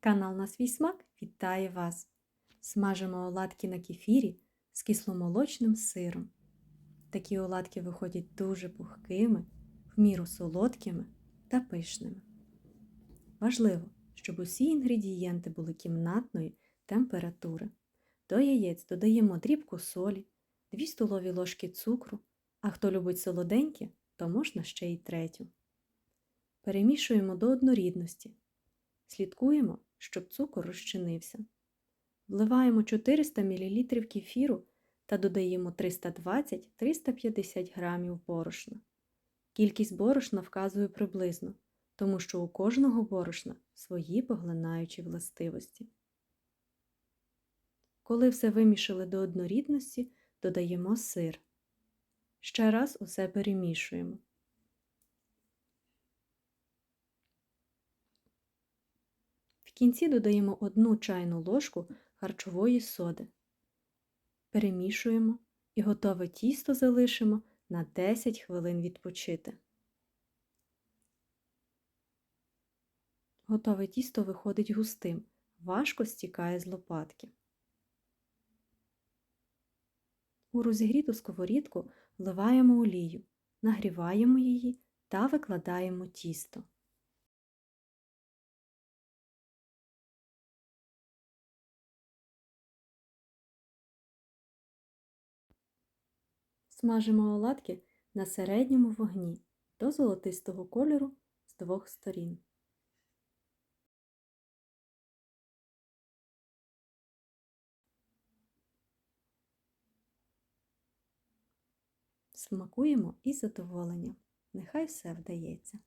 Канал на свій смак вітає вас! Смажимо оладки на кефірі з кисломолочним сиром. Такі оладки виходять дуже пухкими, в міру солодкими та пишними. Важливо, щоб усі інгредієнти були кімнатної температури. До яєць додаємо дрібку солі, 2 столові ложки цукру, а хто любить солоденьке, то можна ще й третю. Перемішуємо до однорідності. Слідкуємо, щоб цукор розчинився. Вливаємо 400 мл кефіру та додаємо 320-350 г борошна. Кількість борошна вказую приблизно, тому що у кожного борошна свої поглинаючі властивості. Коли все вимішали до однорідності, додаємо сир. Ще раз усе перемішуємо. В кінці додаємо 1 чайну ложку харчової соди. Перемішуємо і готове тісто залишимо на 10 хвилин відпочити. Готове тісто виходить густим, важко стікає з лопатки. У розігріту сковорідку вливаємо олію, нагріваємо її та викладаємо тісто. Смажимо оладки на середньому вогні до золотистого кольору з двох сторін. Смакуємо із задоволенням. Нехай все вдається.